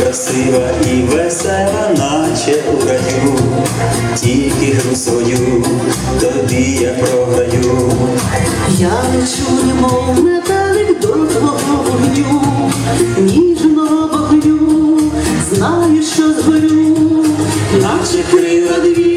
красива і весела, наче у раю, тільки гру свою тобі я програю. Я лечу, немов метелик до твого вогню, ніжного вогню, знаю, що згорю, Наче крила дві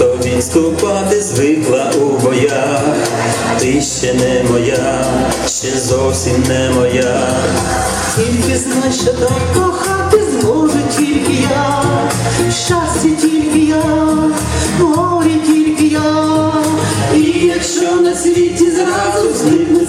то відступати звикла у боях, ти ще не моя, ще зовсім не моя. тільки знай, що так кохати зможу тільки я, щастя тільки я, горі тільки я, І якщо на світі зразу зникнуть